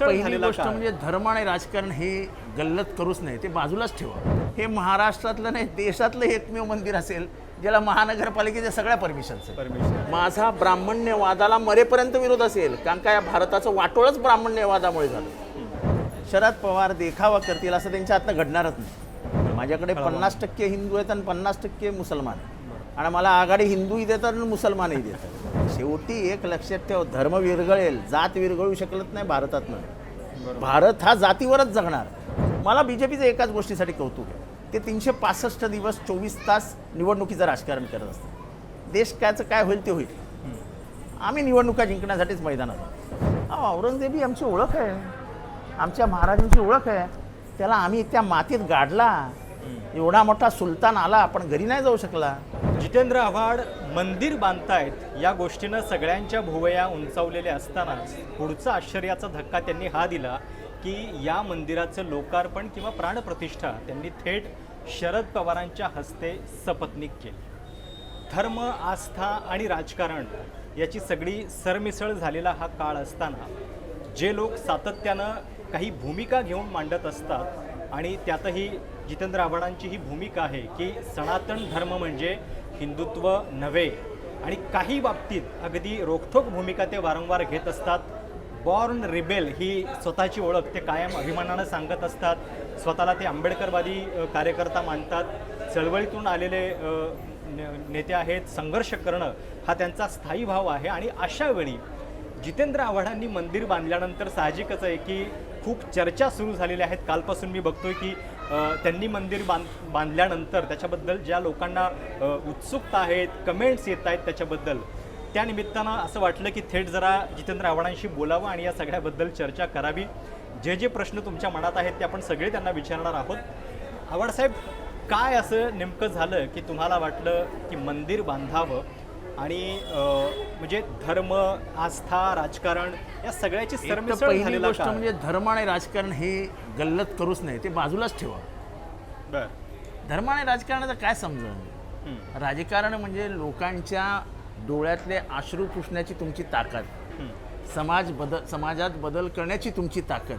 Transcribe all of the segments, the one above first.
पहिली गोष्ट. म्हणजे धर्म आणि राजकारण हे गल्लत करूच नाही ते बाजूलाच ठेवा. हे महाराष्ट्रातलं नाही देशातलं एकमेव मंदिर असेल ज्याला महानगरपालिकेच्या सगळ्या परमिशन्स परमिशन माझा ब्राह्मण्यवादाला मरेपर्यंत विरोध असेल कारण का या भारताचं वाटोळच ब्राह्मण्यवादामुळे झालं. शरद पवार देखावा करतील असं त्यांच्या हातनं घडणारच नाही. माझ्याकडे पन्नास टक्के हिंदू आहेत आणि पन्नास टक्के मुसलमान आहेत. आणि मला आघाडी हिंदूही देतात आणि मुसलमानही देतात. शेवटी एक लक्षात ठेव धर्म विरघळेल जात विरघळू शकलत नाही भारतातनं. भारत हा जातीवरच जगणार. मला बी जे पीचं एकाच गोष्टीसाठी कौतुक आहे. ते तीनशे पासष्ट दिवस चोवीस तास निवडणुकीचं राजकारण करत असतात. देश कायचं काय होईल ते होईल. आम्ही निवडणुका जिंकण्यासाठीच मैदानात. अहो, औरंगजेब ही आमची ओळख आहे. आमच्या महाराजांची ओळख आहे. त्याला आम्ही त्या मातीत गाडला. एवढा मोठा सुलतान आला पण घरी नाही जाऊ शकला. जितेंद्र आव्हाड मंदिर बांधतायत या गोष्टीनं सगळ्यांच्या भुवया उंचावलेल्या असतानाच पुढचा आश्चर्याचा धक्का त्यांनी हा दिला की या मंदिराचं लोकार्पण किंवा प्राणप्रतिष्ठा त्यांनी थेट शरद पवारांच्या हस्ते सपत्नीक केली. धर्म आस्था आणि राजकारण याची सगळी सरमिसळ झालेला हा काळ असताना जे लोक सातत्यानं काही भूमिका घेऊन मांडत असतात आणि त्यातही जितेंद्र आव्हाडांची ही भूमिका आहे की सनातन धर्म म्हणजे हिंदुत्व नव्हे. आणि काही बाबतीत अगदी रोखठोक भूमिका ते वारंवार घेत असतात. बॉर्न रिबेल ही स्वतःची ओळख ते कायम अभिमानानं सांगत असतात. स्वतःला ते आंबेडकरवादी कार्यकर्ता मानतात. चळवळीतून आलेले नेते आहेत. संघर्ष करणं हा त्यांचा स्थायी भाव आहे. आणि अशा वेळी जितेंद्र आव्हाडांनी मंदिर बांधल्यानंतर साहजिकच आहे की खूप चर्चा सुरू झालेल्या आहेत. कालपासून मी बघतोय की त्यांनी मंदिर बांध बांधल्यानंतर त्याच्याबद्दल ज्या लोकांना उत्सुकता आहेत कमेंट्स येत आहेत त्याच्याबद्दल त्या निमित्तानं असं वाटलं की थेट जरा जितेंद्र आव्हाडांशी बोलावं आणि या सगळ्याबद्दल चर्चा करावी. जे जे प्रश्न तुमच्या मनात आहेत ते आपण सगळे त्यांना विचारणार आहोत. आव्हाडसाहेब काय असं नेमकं झालं की तुम्हाला वाटलं की मंदिर बांधावं? आणि म्हणजे धर्म आस्था राजकारण या सगळ्याची पहिली गोष्ट. म्हणजे धर्म आणि राजकारण हे गल्लत करूच नाही ते बाजूलाच ठेवा. बर. धर्म आणि राजकारणाचं काय समजून? राजकारण म्हणजे लोकांच्या डोळ्यातले अश्रू पुसण्याची तुमची ताकद. समाज बदल समाजात बदल करण्याची तुमची ताकद.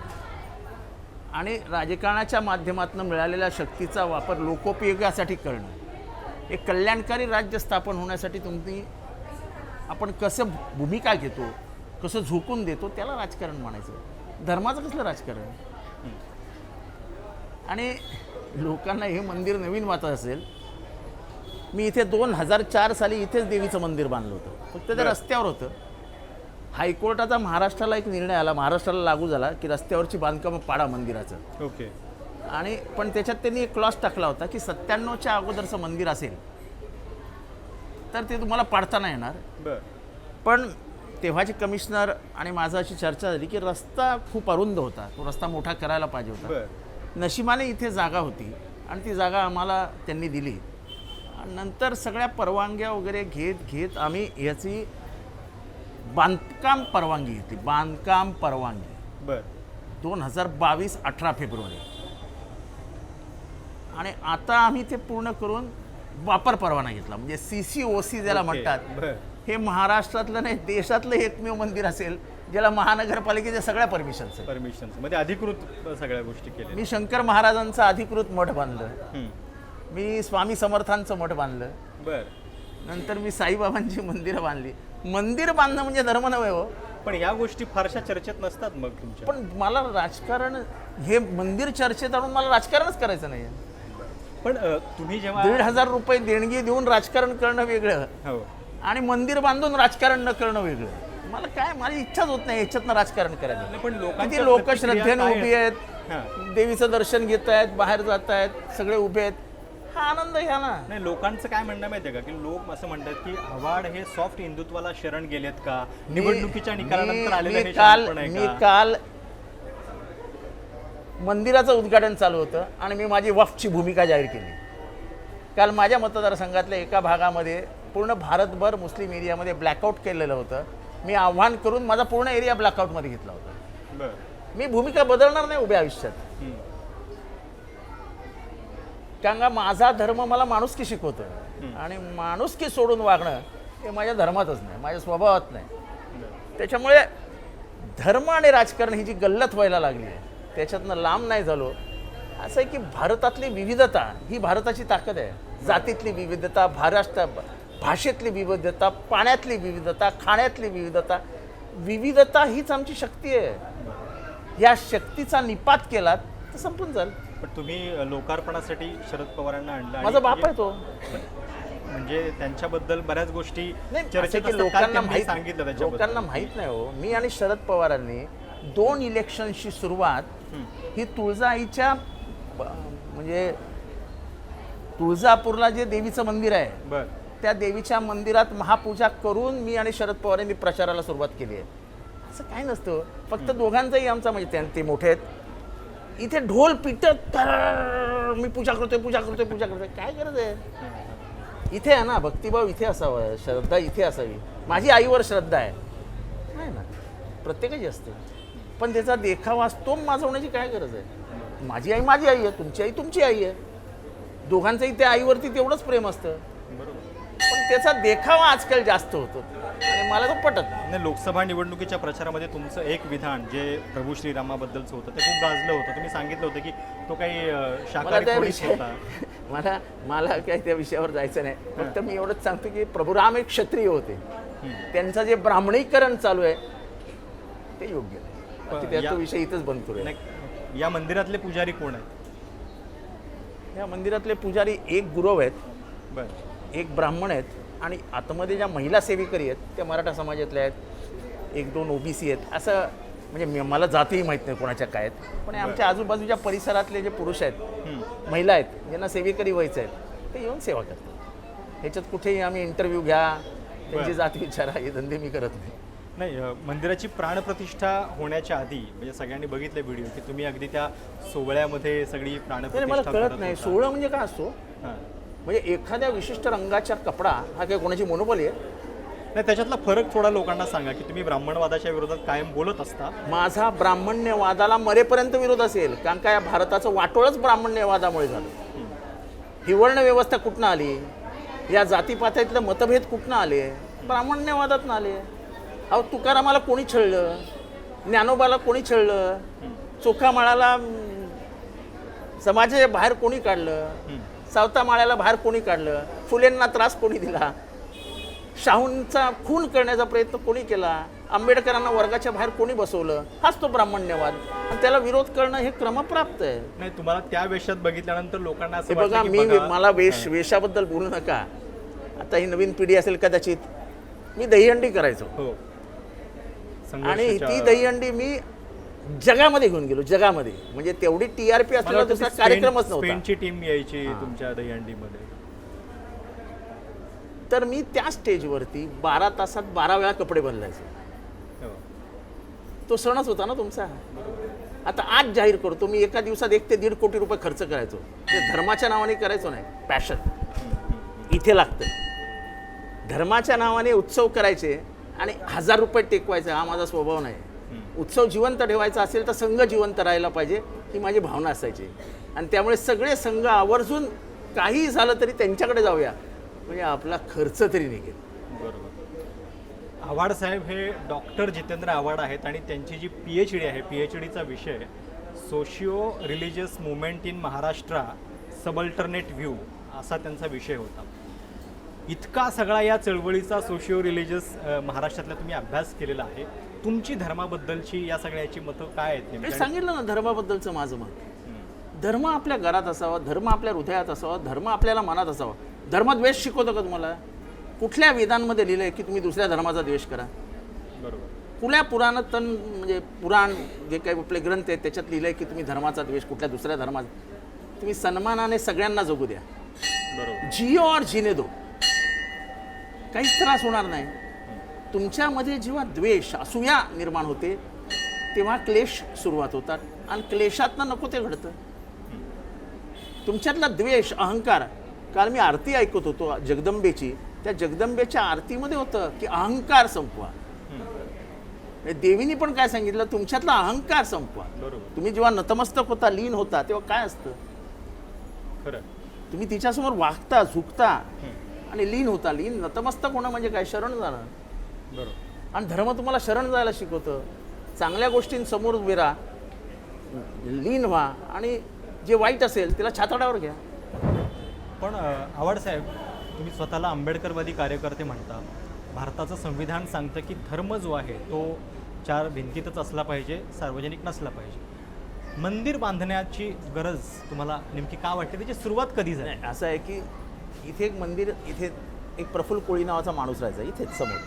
आणि राजकारणाच्या माध्यमातून मिळालेल्या शक्तीचा वापर लोकोपयोगासाठी करणं. एक कल्याणकारी राज्य स्थापन होण्यासाठी तुम्ही आपण कसं भूमिका घेतो कसं झोकून देतो त्याला राजकारण म्हणायचं. धर्माचं कसलं राजकारण? आणि लोकांना हे मंदिर नवीन वाटत असेल. मी इथे दोन हजार चार साली इथेच देवीचं मंदिर बांधलं होतं. फक्त ते. रस्त्यावर होतं. हायकोर्टाचा महाराष्ट्राला एक निर्णय आला महाराष्ट्राला लागू झाला की रस्त्यावरची बांधकामं पाडा मंदिराचं. ओके. आणि पण त्याच्यात त्यांनी एक क्लॉस टाकला होता की सत्त्याण्णवच्या अगोदरचं मंदिर असेल तर ते तुम्हाला पाडता नाही येणार. पण तेव्हाचे कमिशनर आणि माझं अशी चर्चा झाली की रस्ता खूप अरुंद होता. तो रस्ता मोठा करायला पाहिजे होता. बर. नशिबाने इथे जागा होती आणि ती जागा आम्हाला त्यांनी दिली. आणि नंतर सगळ्या परवानग्या वगैरे घेत घेत आम्ही याची बांधकाम परवानगी घेतली. बांधकाम परवानगी. बर. दोन हजार बावीस अठरा फेब्रुवारी. आणि आता आम्ही ते पूर्ण करून वापर परवाना घेतला. म्हणजे सी सी ओ सी ज्याला म्हणतात हे महाराष्ट्रातलं नाही देशातलं एकमेव मंदिर असेल ज्याला महानगरपालिकेच्या सगळ्या परमिशन्स आहेत. परमिशनमध्ये अधिकृत सगळ्या गोष्टी केल्या मी शंकर महाराजांचं अधिकृत मठ बांधलं. मी स्वामी समर्थांचं मठ बांधलं. बर. नंतर मी साईबाबांची मंदिरं बांधली. मंदिर बांधणं म्हणजे धर्म नव्हे हो. पण या गोष्टी फारशा चर्चेत नसतात मग तुमच्या. पण मला राजकारण हे मंदिर चर्चेत आणून मला राजकारणच करायचं नाही पण अ, तुम्ही जेव्हा दीड हजार रुपये देणगी देऊन राजकारण करणं वेगळं. हो. आणि मंदिर बांधून राजकारण न करणं वेगळं. मला काय माझी इच्छाच होत नाही याच्यातनं राजकारण करायचं नाही, पण लोकांच्या किती लोक प्रतिक्रिया श्रद्धेनं काय उभी आहेत? आहेत. देवीचं दर्शन घेत आहेत बाहेर जात आहेत सगळे उभे आहेत. हा आनंद घ्या ना. नाही लोकांचं काय म्हणणं माहितीये का? की लोक असं म्हणतात की आव्हाड हे सॉफ्ट हिंदुत्वाला शरण गेलेत का? मी- निवडणुकीच्या निकालानंतर मी- आलेलं मी हे काल आहे मी का? काल मंदिराचं उद्घाटन चालू होतं आणि मी माझी वफची भूमिका जाहीर केली. काल माझ्या मतदारसंघातल्या एका भागामध्ये पूर्ण भारतभर मुस्लिम एरियामध्ये ब्लॅकआउट केलेलं होतं. मी आव्हान करून माझा पूर्ण एरिया ब्लॅकआउटमध्ये घेतला होता. मी भूमिका बदलणार नाही उभ्या आयुष्यात. कारण का माझा धर्म मला माणुसकी शिकवतं. आणि माणुसकी सोडून वागणं हे माझ्या धर्मातच नाही माझ्या स्वभावात नाही. त्याच्यामुळे धर्म आणि राजकारण ही जी गल्लत व्हायला लागली आहे त्याच्यातनं लांब नाही झालो. असं आहे की भारतातली विविधता ही भारताची ताकद आहे. जातीतली विविधता महाराष्ट्र भाषेतली विविधता पाण्यातली विविधता खाण्यातली विविधता विविधता हीच आमची शक्ती आहे. या शक्तीचा निपात केलात तर संपून जाईल. पण तुम्ही लोकार्पणासाठी शरद पवारांना आणलं आणि माझा बाप आहे तो. म्हणजे त्यांच्याबद्दल बऱ्याच गोष्टी नाही चर्चेत. काल लोकांना माहीत सांगितलं लोकांना माहीत नाही हो. मी आणि शरद पवारांनी दोन इलेक्शनची सुरुवात हं. तुळजाईच्या म्हणजे तुळजापूरला जे देवीचं मंदिर आहे त्या देवीच्या मंदिरात महापूजा करून मी आणि शरद पवार यांनी प्रचाराला सुरुवात केली आहे. असं काय नसतं. फक्त दोघांचाही आमचा म्हणजे ते मोठे आहेत. इथे ढोल पिटत तर मी पूजा करतोय पूजा करतोय पूजा करतोय. काय गरज आहे? इथे आहे ना भक्तिभाव इथे असावा श्रद्धा इथे असावी. माझी आईवर श्रद्धा आहे. नाही ना? प्रत्येकाची असते. पण त्याचा देखावा तो माजवण्याची काय गरज आहे? माझी आई माझी आई आहे तुमची आई तुमची आई आहे. दोघांचंही त्या आईवरती तेवढंच प्रेम असतं. बरोबर पण त्याचा देखावा आजकाल जास्त होतो. आणि मला तो पटत नाही. लोकसभा निवडणुकीच्या प्रचारामध्ये तुमचं एक विधान जे प्रभू श्रीरामाबद्दलचं होतं ते खूप गाजलं होतं. तुम्ही सांगितलं होतं की तो काही अ, मला शाकाहारी त्या विषय होता. मला मला काही त्या विषयावर जायचं नाही. फक्त मी एवढंच सांगतो की प्रभू राम एक क्षत्रिय होते. त्यांचं जे ब्राह्मणीकरण चालू आहे ते योग्य नाही. या- विषय इथंच बंद करूया. नाही, या मंदिरातले पुजारी कोण आहेत? या मंदिरातले पुजारी एक गुरव आहेत बर. एक ब्राह्मण आहेत आणि आतमध्ये ज्या महिला सेविकरी आहेत त्या मराठा समाजातल्या आहेत एक दोन ओबीसी आहेत. असं म्हणजे मी- मला जातीही माहीत नाही कोणाच्या काय आहेत. पण आमच्या आजूबाजूच्या परिसरातले जे पुरुष आहेत हं. महिला आहेत ज्यांना सेविकरी व्हायचं आहेत ते येऊन सेवा करतात. ह्याच्यात कुठेही आम्ही इंटरव्ह्यू घ्या त्यांची. जात विचारा हे धंदे मी करत नाही. नाही मंदिराची प्राणप्रतिष्ठा होण्याच्या आधी म्हणजे सगळ्यांनी बघितले व्हिडिओ की तुम्ही अगदी त्या सोहळ्यामध्ये सगळी प्राणप्रतिष्ठा मला करत कळत नाही. सोहळा म्हणजे काय असतो. म्हणजे एखाद्या विशिष्ट रंगाचा कपडा हा काही कोणाची मोनोपली आहे? नाही त्याच्यातला फरक थोडा लोकांना सांगा की तुम्ही ब्राह्मणवादाच्या विरोधात कायम बोलत असता? माझा ब्राह्मण्यवादाला मरेपर्यंत विरोध असेल कारण का या भारताचं वाटोळच ब्राह्मण्यवादामुळे झालं. ही वर्ण व्यवस्था कुठनं आली? या जातीपात्यातले मतभेद कुठनं आले? ब्राह्मण्यवादातनं आले. अहो तुकारामाला कोणी छळलं? ज्ञानोबाला कोणी छळलं? चोखा माळाला अं, समाजाच्या बाहेर कोणी काढलं. सावता माळ्याला बाहेर कोणी काढलं? फुलेंना त्रास कोणी दिला? शाहूंचा खून करण्याचा प्रयत्न कोणी केला? आंबेडकरांना वर्गाच्या बाहेर कोणी बसवलं? हाच तो ब्राह्मण्यवाद. आणि त्याला विरोध करणं हे क्रमप्राप्त आहे. नाही तुम्हाला त्या वेशात बघितल्यानंतर लोकांना असं बघा मी मला वेश वेशाबद्दल बोलू नका. आता ही नवीन पिढी असेल कदाचित. मी दहीहंडी करायचो. हो. आणि ती दहीहंडी मी जगामध्ये घेऊन गेलो जगामध्ये. म्हणजे तेवढी टी आर पी असलेला दुसरा कार्यक्रमच नव्हता. टीम यायची. तुमच्या दहीहंडीमध्ये. तर मी त्या स्टेजवरती बारा तासात बारा वेळा कपडे बदलायचे. हो. तो सणच होता ना तुमचा? आता आज जाहीर करतो मी एका दिवसात एक ते दीड कोटी रुपये खर्च करायचो. ते धर्माच्या नावाने करायचो नाही पॅशन. इथे लागतं धर्माच्या नावाने उत्सव करायचे आणि हजार रुपये टेकवायचे हा माझा स्वभाव नाही. उत्सव जिवंत ठेवायचा असेल तर संघ जिवंत राहायला पाहिजे ही माझी भावना असायची. आणि त्यामुळे सगळे संघ आवर्जून काहीही झालं तरी त्यांच्याकडे जाऊया. म्हणजे आपला खर्च तरी निघेल. बरोबर. आव्हाड साहेब हे डॉक्टर जितेंद्र आव्हाड आहेत आणि त्यांची जी पी एच डी आहे पी एच डीचा विषय socio religious movement in Maharashtra subaltern view असा त्यांचा विषय होता. इतका सगळा या चळवळीचा सोशिओ रिलिजियस महाराष्ट्रातला तुम्ही अभ्यास केलेला आहे. तुमची धर्माबद्दलची या सगळ्याची मतं काय आहेत मी? सांगितलं ना धर्माबद्दलचं माझं मत. धर्म आपल्या घरात असावा धर्म आपल्या हृदयात असावा धर्म आपल्याला मनात असावा. धर्मद्वेष शिकवतो का तुम्हाला? कुठल्या वेदांमध्ये लिहिलं आहे की तुम्ही दुसऱ्या धर्माचा द्वेष करा? बरोबर. कुठल्या पुराणात तन म्हणजे पुराण जे काही आपले ग्रंथ आहेत त्याच्यात लिहिलं आहे की तुम्ही धर्माचा द्वेष कुठल्या दुसऱ्या धर्माचा? तुम्ही सन्मानाने सगळ्यांना जगू द्या. बरोबर. जिओ और जिने दो. काहीच त्रास होणार नाही. तुमच्यामध्ये जेव्हा द्वेष असूया निर्माण होते तेव्हा क्लेश सुरुवात होतात आणि क्लेशातनं नको ते घडतं. तुमच्यातला द्वेष अहंकार काल मी आरती ऐकत होतो जगदंबेची त्या जगदंबेच्या आरतीमध्ये होतं की अहंकार संपवा. म्हणजे देवीनी पण काय सांगितलं? तुमच्यातला अहंकार संपवा. तुम्ही जेव्हा नतमस्तक होता लीन होता तेव्हा काय असतं? खरं. तुम्ही तिच्यासमोर वागता झुकता. आणि लीन होता. लीन नतमस्तक होणं म्हणजे काय? शरण जाणं. बरोबर. आणि धर्म तुम्हाला शरण जायला शिकवतं. चांगल्या गोष्टींसमोर उभे राहा. लीन व्हा. आणि जे वाईट असेल त्याला छाताडावर घ्या. पण अ, आव्हाड साहेब तुम्ही स्वतःला आंबेडकरवादी कार्यकर्ते म्हणता. भारताचं संविधान सांगतं की धर्म जो आहे तो चार भिंतीतच असला पाहिजे सार्वजनिक नसला पाहिजे. मंदिर बांधण्याची गरज तुम्हाला नेमकी का वाटते? त्याची सुरुवात कधी झाली? असं आहे की इथे एक मंदिर इथे एक प्रफुल्ल कोळी नावाचा माणूस राहायचा इथेच समोर.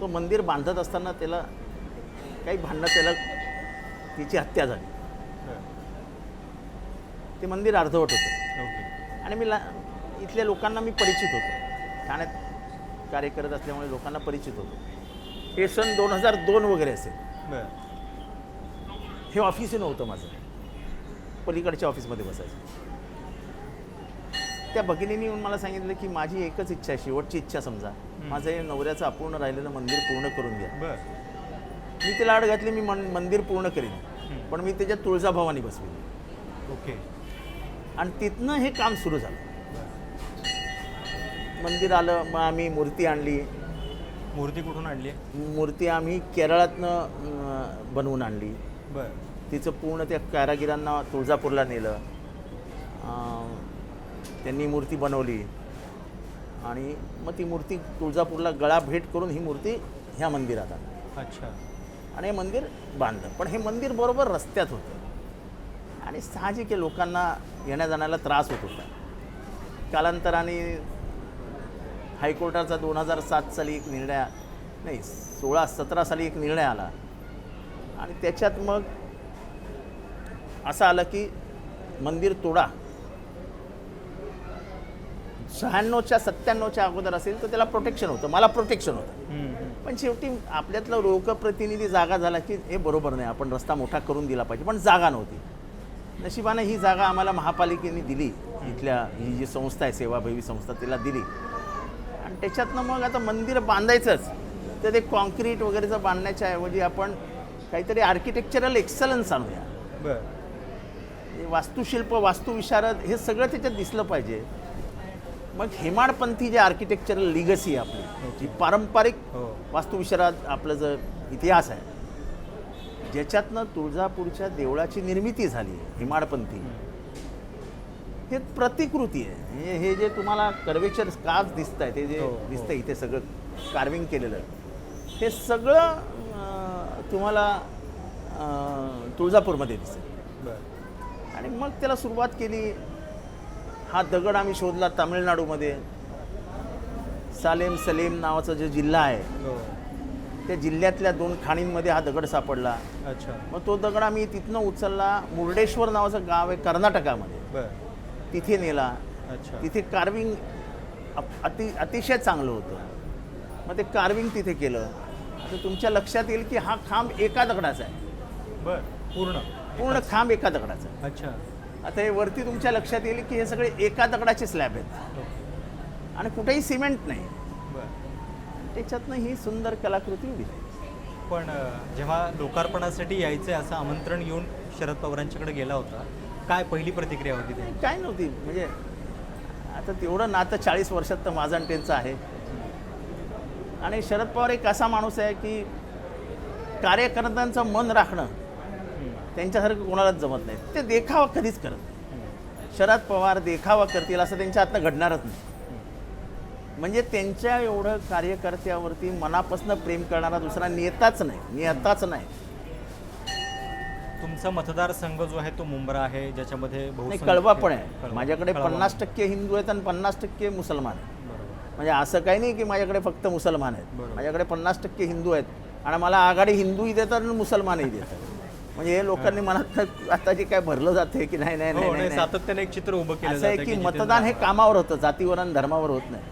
तो मंदिर बांधत असताना त्याला काही भांडणं त्याला तिची हत्या झाली. ते मंदिर अर्धवट होतं. ओके. आणि मी ला इथल्या लोकांना मी परिचित होतो. ठाण्यात कार्य करत असल्यामुळे लोकांना परिचित होतो. हे सन दोन हजार दोन वगैरे असेल. हे ऑफिसही नव्हतं माझं. पलीकडच्या ऑफिसमध्ये बसायचं. त्या भगिनीने येऊन मला सांगितलं की माझी एकच इच्छा आहे शेवटची इच्छा समजा. माझं हे नवऱ्याचं अपूर्ण राहिलेलं मंदिर पूर्ण करून द्या बरं. मी तिला आड घातली मी मंदिर पूर्ण करीन. पण मी त्याच्यात तुळजाभवानी बसवी ओके. आणि तिथनं हे काम सुरू झालं. मंदिर आलं मग आम्ही मूर्ती आणली. मूर्ती कुठून आणली? मूर्ती आम्ही केरळातनं बनवून आणली. बरं. तिचं पूर्ण त्या कारागिरांना तुळजापूरला नेलं. त्यांनी मूर्ती बनवली. आणि मग ती मूर्ती तुळजापूरला गळा भेट करून ही मूर्ती ह्या मंदिरात आली. अच्छा. आणि हे मंदिर बांधलं. पण हे मंदिर बरोबर रस्त्यात होतं. आणि साहजिक लोकांना येण्या जाण्याला त्रास होत होता. कालांतराने हायकोर्टाचा दोन हजार सात साली एक निर्णय नाही सोळा सतरा साली एक निर्णय आला. आणि त्याच्यात मग असं आलं की मंदिर तोडा. शहाण्णवच्या सत्त्याण्णवच्या अगोदर असेल तर त्याला प्रोटेक्शन होतं. मला प्रोटेक्शन होतं. पण शेवटी आपल्यातलं लोकप्रतिनिधी जागा झाला की हे बरोबर नाही. आपण रस्ता मोठा करून दिला पाहिजे पण जागा नव्हती. नशिबाने ही जागा आम्हाला महापालिकेने दिली. इथल्या ही जी संस्था आहे सेवाभावी संस्था तिला दिली. आणि त्याच्यातनं मग आता मंदिर बांधायचंच. तर ते कॉन्क्रीट वगैरेचं बांधण्याच्या ऐवजी आपण काहीतरी आर्किटेक्चरल एक्सलन्स आणूया. बरं. हे वास्तुशिल्प वास्तुविशारद हे सगळं त्याच्यात दिसलं पाहिजे. मग हेमाडपंथी जे आर्किटेक्चरल लिगसी आहे आपली जी पारंपरिक हो. वास्तुविशारद आपलं जो इतिहास आहे ज्याच्यातनं तुळजापूरच्या देवळाची निर्मिती झाली हिमाडपंथी. हे प्रतिकृती आहे. म्हणजे हे जे तुम्हाला कर्वेचर काच दिसत आहे ते जे हो, हो. दिसतं इथे सगळं कार्विंग केलेलं हे सगळं तुम्हाला तुळजापूरमध्ये दिसेल. बरं. आणि मग त्याला सुरुवात केली हा दगड आम्ही शोधला तामिळनाडूमध्ये. सालेम सलेम नावाचा जो जिल्हा आहे हो. त्या जिल्ह्यातल्या दोन खाणींमध्ये हा दगड सापडला. अच्छा. मग तो दगड आम्ही तिथनं उचलला मुर्डेश्वर नावाचं गाव आहे कर्नाटकामध्ये. बरं. तिथे नेला. अच्छा. तिथे कार्विंग अति अतिशय चांगलं होतं. मग ते कार्विंग तिथे केलं. आता तुमच्या लक्षात येईल की हा खांब एका दगडाचा आहे. बरं. पूर्ण. पूर्ण खांब एका दगडाचा आहे. अच्छा. आता हे वरती तुमच्या लक्षात येईल की हे सगळे एका दगडाचे स्लॅब आहेत. आणि कुठेही सिमेंट नाही. बरं. त्याच्यातनं ही सुंदर कलाकृती उभी पण जेव्हा लोकार्पणासाठी यायचं असं आमंत्रण येऊन शरद पवारांच्याकडे गेला होता काय पहिली प्रतिक्रिया होती काय नव्हती. म्हणजे आता तेवढं नातं चाळीस वर्षात तर माझं आणि त्यांचं आहे. आणि शरद पवार एक असा माणूस आहे की कार्यकर्त्यांचं मन राखणं त्यांच्यासारखं कोणालाच जमत नाही ते देखावा कधीच करत नाही. शरद पवार देखावा करतील असं त्यांच्या हातनं घडणारच नाही. म्हणजे त्यांच्या एवढं कार्यकर्त्यावरती मनापासून प्रेम करणारा दुसरा नेताच नाही नेताच नाही. तुमचा मतदारसंघ जो आहे तो मुंब्रा आहे ज्याच्यामध्ये नाही कळवा पण आहे. माझ्याकडे. पन्नास टक्के हिंदू आहेत आणि पन्नास टक्के मुसलमान आहेत. म्हणजे असं काही नाही की माझ्याकडे फक्त मुसलमान आहेत. माझ्याकडे पन्नास टक्के हिंदू आहेत. आणि मला आघाडी हिंदूही देतात आणि मुसलमानही देतात. म्हणजे हे लोकांनी मनात आता जे काय भरलं जाते की नाही नाही हो, नाही, नाही, नाही सातत्याने एक चित्र उभं केलं असं आहे जातं की जिथे मतदान हे कामावर होतं जातीवर आणि धर्मावर होत नाही.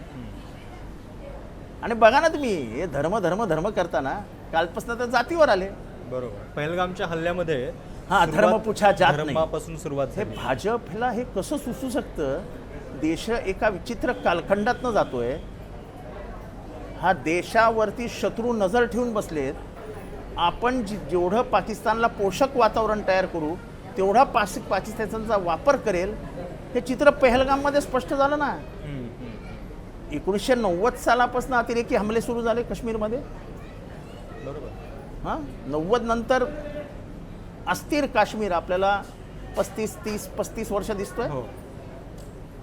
आणि बघा ना तुम्ही हे धर्म धर्म धर्म करताना कालपासून तर जातीवर आले. बरोबर. पहलगामच्या हल्ल्यामध्ये हा, सुरुवात धर्म पुछा जात नाही. धर्मापासून सुरुवात हे झाली. भाजपला हे कसं सुचू शकतं? देश एका विचित्र कालखंडातनं जातोय. हा देशावरती शत्रू नजर ठेवून बसलेत. आपण जि- जेवढं पाकिस्तानला पोषक वातावरण तयार करू तेवढा पास पाकिस्तानचा वापर करेल हे चित्र पहलगाममध्ये स्पष्ट झालं ना. एकोणीसशे नव्वद सालापासून अतिरेकी हमले सुरू झाले काश्मीरमध्ये. बरोबर. हां? नव्वद नंतर अस्थिर काश्मीर आपल्याला पस्तीस तीस पस्तीस वर्ष दिसतोय. हो.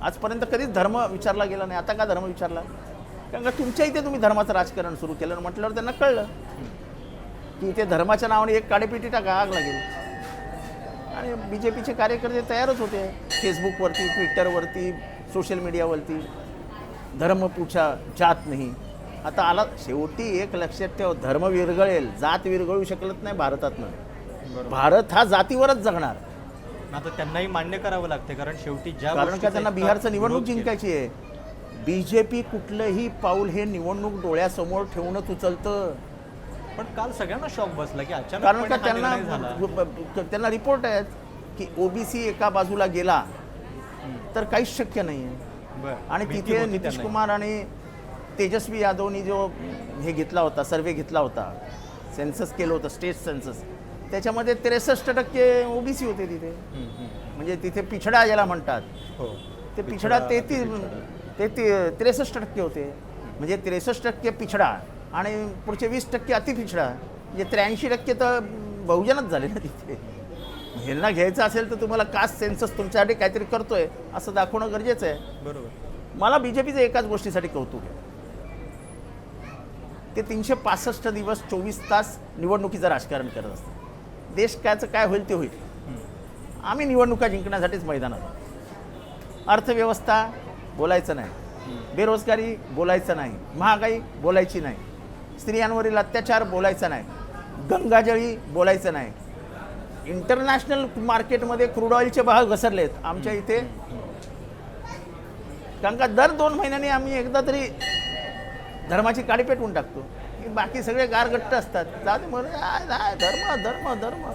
आजपर्यंत कधीच धर्म विचारला गेला नाही. आता का धर्म विचारला? कारण का तुमच्या इथे तुम्ही धर्माचं राजकारण सुरू केलं म्हटल्यावर त्यांना कळलं. की इथे धर्माच्या नावाने एक काडेपिटी टाका आग लागेल. आणि बी जे पीचे कार्यकर्ते तयारच होते फेसबुकवरती ट्विटरवरती सोशल मीडियावरती. धर्म पूछा जात नाही. आता आला शेवटी एक लक्षात ठेव धर्म विरघळेल जात विरघळू शकत नाही भारतातनं. भारत हा जातीवरच जगणार. आता त्यांनाही मान्य करावं लागते कारण शेवटी ज्या कारण का त्यांना बिहारचं निवडणूक जिंकायची आहे. बी जे पी कुठलंही पाऊल हे निवडणूक डोळ्यासमोर ठेवूनच उचलतं. पण काल सगळ्यांना शॉक बसला की अचानक कारण का त्यांना त्यांना रिपोर्ट आहेत की ओबीसी एका बाजूला गेला तर काहीच शक्य नाही आहे आणि तिथे नितीश कुमार आणि तेजस्वी यादवनी जो हे घेतला होता सर्वे घेतला होता सेन्सस केलं होतं स्टेट सेन्सस त्याच्यामध्ये त्रेसष्ट टक्के ओबीसी होते तिथे. म्हणजे तिथे पिछडा ज्याला म्हणतात हो. ते पिछडा तेहतीस ते ते त्रेसष्ट टक्के होते. म्हणजे त्रेसष्ट टक्के पिछडा. आणि पुढचे वीस टक्के अतिपिछडा म्हणजे त्र्याऐंशी टक्के तर बहुजनच झाले ना तिथे. ह्यांना घ्यायचं असेल तर तुम्हाला कास्ट सेन्सस तुमच्यासाठी काहीतरी करतोय असं दाखवणं गरजेचं आहे. बरोबर. मला बी जे पीचं एकाच गोष्टीसाठी कौतुक आहे. ते तीनशे पासष्ट दिवस चोवीस तास निवडणुकीचं राजकारण करत असतात. देश कायचं काय होईल ते होईल. आम्ही निवडणुका जिंकण्यासाठीच मैदानात. अर्थव्यवस्था बोलायचं नाही. बेरोजगारी बोलायचं नाही. महागाई बोलायची नाही. स्त्रियांवरील अत्याचार बोलायचा नाही. गंगाजळी बोलायचं नाही. इंटरनॅशनल मार्केटमध्ये क्रूड ऑइलचे भाव घसरलेत. आमच्या इथे. कारण का दर दोन महिन्यांनी आम्ही एकदा तरी धर्माची काडी पेटवून टाकतो. की बाकी सगळे गारगट्ट असतात. जाते म्हणून धर्म धर्म धर्म.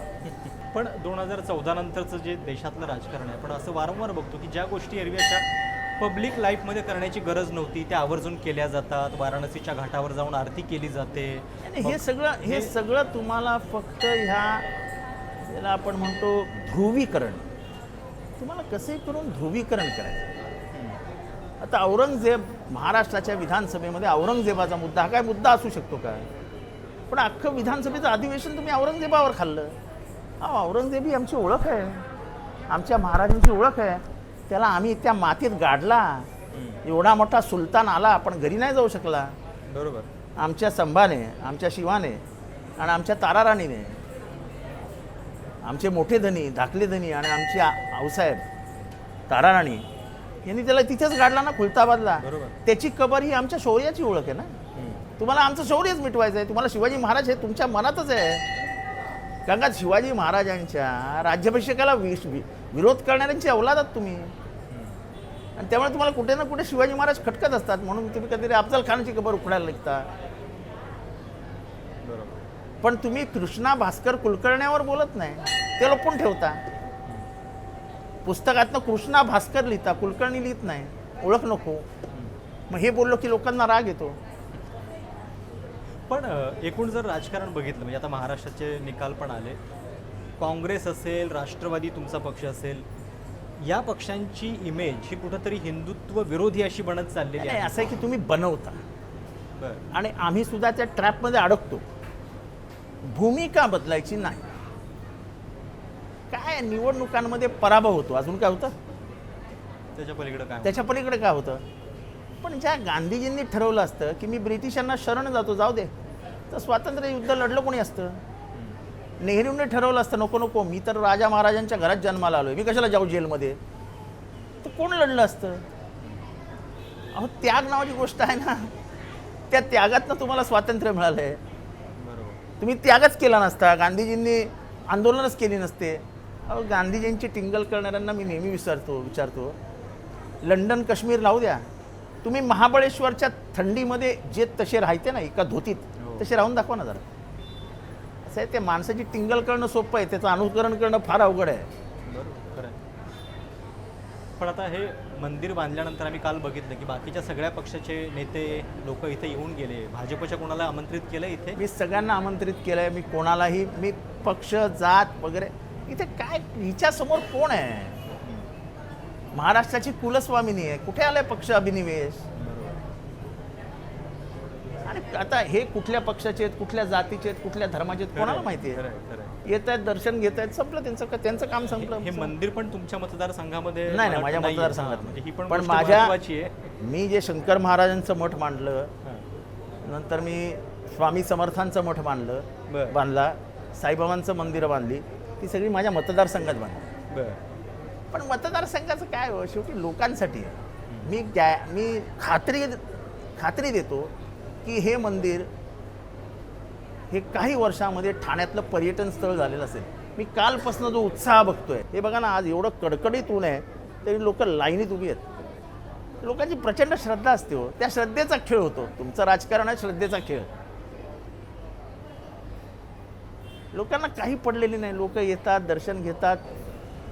पण दोन हजार चौदा नंतरचं जे देशातलं राजकारण आहे आपण असं वारंवार बघतो की ज्या गोष्टी एरवी अशा पब्लिक लाईफमध्ये करण्याची गरज नव्हती. त्या आवर्जून केल्या जातात. वाराणसीच्या घाटावर जाऊन आरती केली जाते. आणि हे सगळं हे सगळं तुम्हाला फक्त ह्या याला आपण म्हणतो ध्रुवीकरण. तुम्हाला कसे करून ध्रुवीकरण करायचं? आता औरंगजेब महाराष्ट्राच्या विधानसभेमध्ये औरंगजेबाचा मुद्दा हा काय मुद्दा असू शकतो का? पण अख्खं विधानसभेचं अधिवेशन तुम्ही औरंगजेबावर खाल्लं. हा औरंगजेब ही आमची ओळख आहे. आमच्या महाराजांची ओळख आहे. त्याला आम्ही त्या मातीत गाडला. एवढा मोठा सुलतान आला पण घरी नाही जाऊ शकला. बरोबर. आमच्या संभाने आमच्या शिवाने आणि आमच्या ताराराणीने. आमचे मोठे धनी धाकले धनी आणि आमची आऊसाहेब ताराराणी यांनी त्याला तिथेच गाडला ना खुलताबादला. बरोबर. त्याची कबर ही आमच्या शौर्याची ओळख आहे ना. तुम्हाला आमचं शौर्यच मिटवायचं आहे तुम्हाला शिवाजी महाराज हे तुमच्या मनातच आहे. कारण का शिवाजी महाराजांच्या राज्याभिषेकाला वि- वि- विरोध करणाऱ्यांची अवलादात तुम्ही. आणि त्यामुळे तुम्हाला कुठे ना कुठे शिवाजी महाराज खटकत असतात. म्हणून तुम्ही कधीतरी अफजल खानाची कबर उखडायला लागता पण तुम्ही कृष्णा भास्कर कुलकर्ण्यावर बोलत नाही. ते लपून ठेवता. पुस्तकातनं कृष्णा भास्कर लिहिता कुलकर्णी लिहित नाही. ओळख नको. मग हे बोललो की लोकांना राग येतो. पण एकूण जर राजकारण बघितलं म्हणजे आता महाराष्ट्राचे निकाल पण आले काँग्रेस असेल राष्ट्रवादी तुमचा पक्ष असेल या पक्षांची इमेज ही कुठंतरी हिंदुत्व विरोधी अशी बनत चाललेली आहे. असं आहे की तुम्ही बनवता. बरं. आणि आम्ही सुद्धा त्या ट्रॅपमध्ये अडकतो. भूमिका बदलायची नाही. काय निवडणुकांमध्ये पराभव होतो? अजून काय होतं? त्याच्या पलीकडे काय त्याच्या पलीकडे काय होतं? पण ज्या गांधीजींनी ठरवलं असतं की मी ब्रिटिशांना शरण जातो जाऊ दे. तर स्वातंत्र्य युद्ध लढलं कोणी असतं? नेहरूने ठरवलं असतं नको नको मी तर राजा महाराजांच्या घरात जन्माला आलोय. मी कशाला जाऊ जेलमध्ये? तर कोण लढलं असतं? अहो त्याग नावाची गोष्ट आहे ना. त्या त्यागातनं तुम्हाला स्वातंत्र्य मिळालं आहे तुम्ही त्यागच केला नसता. गांधीजींनी आंदोलनच केली नसते. अहो गांधीजींची टिंगल करणाऱ्यांना मी नेहमी विचारतो विचारतो. लंडन काश्मीर लावू द्या. तुम्ही महाबळेश्वरच्या थंडीमध्ये जे तसे राहते ना एका धोतीत हो. तसे राहून दाखवा ना जरा. असं आहे ते माणसाची टिंगल करणं सोपं आहे त्याचं अनुकरण करणं फार अवघड आहे. बरोबर खरं आहे. पण आता हे मंदिर बांधल्यानंतर आम्ही काल बघितलं की बाकीच्या सगळ्या पक्षाचे नेते लोक इथे येऊन गेले. भाजपच्या कोणाला आमंत्रित केलं इथे? मी सगळ्यांना आमंत्रित केलं आहे मी कोणालाही मी पक्ष जात वगैरे इथे काय हिच्यासमोर कोण आहे? महाराष्ट्राची कुलस्वामिनी आहे. कुठे आलाय पक्ष अभिनिवेश? आता हे कुठल्या पक्षाचे आहेत कुठल्या जातीचे आहेत कुठल्या धर्माचे आहेत कोणाला माहिती आहे. येत आहेत दर्शन घेत आहेत संपलं त्यांचं त्यांचं काम संपलं. हे मंदिर पण तुमच्या मतदारसंघामध्ये नाही नाही माझ्या नाहीये. मतदारसंघात म्हणजे ही पण पण गोष्ट माझ्या महत्त्वाची आहे. मी जे शंकर महाराजांचं मठ मांडलं. नंतर मी स्वामी समर्थांचं मठ बरं. बांधला साईबाबांचं मंदिरं बांधली ती सगळी माझ्या मतदारसंघात बांधली. बरं. पण मतदारसंघाचं काय हो? शेवटी लोकांसाठी आहे. मी गॅ मी खात्री खात्री देतो की हे मंदिर हे काही वर्षामध्ये ठाण्यातलं पर्यटन स्थळ झालेलं असेल. मी कालपासून जो उत्साह बघतोय हे बघा ना आज एवढं कडकडीत ऊन आहे तरी लोक लाईनीत उभी आहेत. लोकांची प्रचंड श्रद्धा असते हो. त्या श्रद्धेचा खेळ होतो. तुमचं राजकारण आहे श्रद्धेचा खेळ. लोकांना काही पडलेली नाही. लोक येतात दर्शन घेतात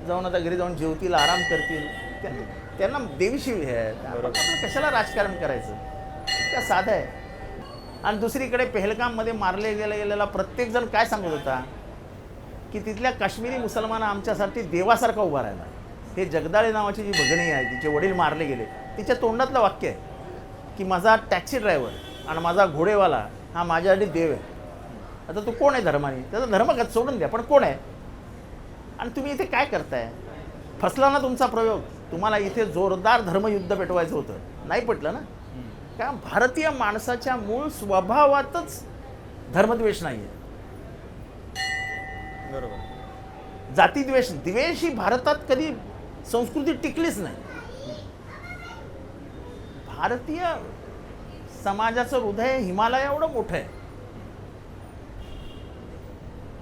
जाऊन आता घरी जाऊन जेवतील आराम करतील. त्यांना त्यांना देवीशिव हे आहे कशाला राजकारण करायचं? त्या साधं आहे. आणि दुसरीकडे पेहलगाममध्ये मारले गेले गेलेला प्रत्येकजण काय सांगत होता? की तिथल्या काश्मीरी मुसलमान आमच्यासाठी देवासारखा उभा राहिला. हे जगदाळे नावाची जी भगणी आहे तिचे वडील मारले गेले. तिच्या तोंडातलं वाक्य आहे की माझा टॅक्सी ड्रायव्हर आणि माझा घोडेवाला हा माझ्यासाठी देव आहे. आता तू कोण आहे धर्माने? त्याचा धर्म का सोडून द्या पण कोण आहे? आणि तुम्ही इथे काय करताय? फसला ना तुमचा प्रयोग? तुम्हाला इथे जोरदार धर्मयुद्ध पेटवायचं होतं. नाही पटलं ना? कारण भारतीय माणसाच्या मूळ स्वभावातच धर्मद्वेष नाही आहे बरोबर. जातीद्वेष द्वेष ही भारतात कधी संस्कृती टिकलीच नाही. भारतीय समाजाचं हृदय हिमालय एवढं मोठं आहे.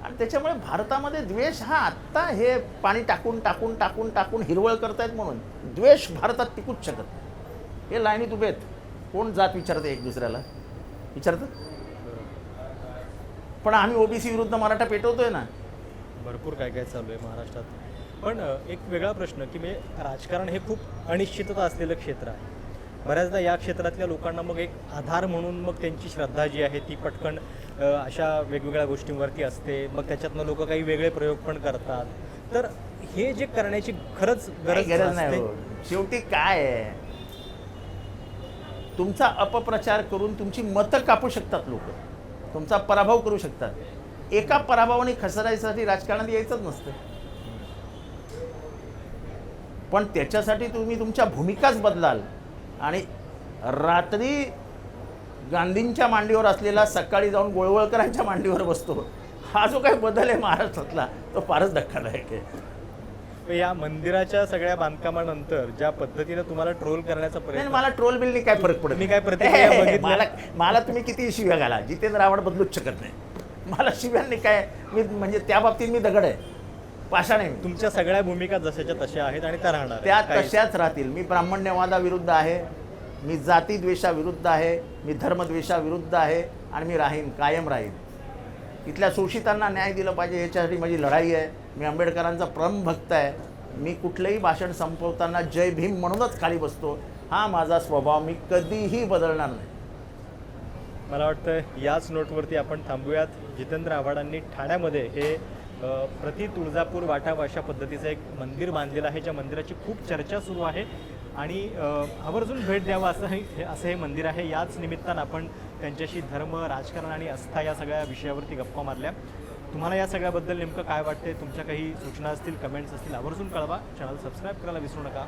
आणि त्याच्यामुळे भारतामध्ये द्वेष हा आत्ता हे पाणी टाकून टाकून टाकून टाकून हिरवळ करतायत म्हणून. द्वेष भारतात टिकूच शकत नाही. हे लाईनीत उभे आहेत. कोण जात विचारते एक दुसऱ्याला? विचारतं? पण आम्ही ओबीसी विरुद्ध मराठा पेटवतोय ना. भरपूर काय काय चालू आहे महाराष्ट्रात. पण एक वेगळा प्रश्न की म्हणजे राजकारण हे खूप अनिश्चितता असलेलं क्षेत्र आहे. बऱ्याचदा या क्षेत्रातल्या लोकांना मग एक आधार म्हणून मग त्यांची श्रद्धा जी आहे ती पटकन अशा वेगवेगळ्या गोष्टींवरती असते. मग त्याच्यातनं लोक काही वेगळे प्रयोग पण करतात. तर हे जे करण्याची खरंच गरज गरज नाही हो. शेवटी काय आहे? तुमचा अपप्रचार करून तुमची मतं कापू शकतात लोक. तुमचा पराभव करू शकतात. एका पराभवाने खसरायसाठी राजकारणात यायचंच नसतं. पण त्याच्यासाठी तुम्ही तुमच्या भूमिकाच बदलाल. आणि रात्री गांधींच्या मांडीवर असलेला सकाळी जाऊन गोळवळकरांच्या मांडीवर बसतो. हा जो काही बदल आहे महाराष्ट्रातला तो फारच धक्कादायक आहे. या मंदिराच्या सगळ्या बांधकामानंतर ज्या पद्धतीने तुम्हाला ट्रोल करण्याचा प्रयत्न मला ट्रोल बिलनी काय फरक पडत नाही. काय प्रतिक्रिया बघितल्या? मला मला तुम्ही किती शिव्या घाला जितेंद्र आव्हाड बदलूच शकत नाही मला शिव्यांनी काय मी म्हणजे त्या बाबतीत मी दगड आहे पाषाण आहे मी. तुमच्या सगळ्या भूमिका जशाच्या तशा आहेत आणि त्या राहणार आहेत. त्या तशाच राहतील मी ब्राह्मण्यवादाविरुद्ध आहे मी जातीद्वेषाविरुद्ध आहे मी धर्मद्वेषाविरुद्ध आहे आणि मी राहीन कायम राहीन इथल्या शोषितांना न्याय दिलं पाहिजे याच्यासाठी माझी लढाई आहे. मी आंबेडकरांचा प्रम भक्त आहे. मी कुठलंही भाषण संपवताना जय भीम म्हणूनच खाली बसतो. हा माझा स्वभाव मी कधीही बदलणार नाही. मला वाटतं याच नोटवरती आपण थांबूयात. जितेंद्र आव्हाडांनी ठाण्यामध्ये हे प्रति तुळजापूर वाटा अशा पद्धतीचं एक मंदिर बांधलेलं आहे. ज्या मंदिराची खूप चर्चा सुरू आहे. आणि आवर्जून भेट द्यावं असं हे हे- असं हे मंदिर आहे. याच निमित्तानं आपण त्यांच्याशी धर्म राजकारण आणि आस्था या सगळ्या विषयावरती गप्पा मारल्या. तुम्हाला या सगळ्याबद्दल नेमकं काय वाटते तुमच्या काही सूचना असतील कमेंट्स असतील आवर्जून कळवा. चॅनल सबस्क्राईब करायला विसरू नका.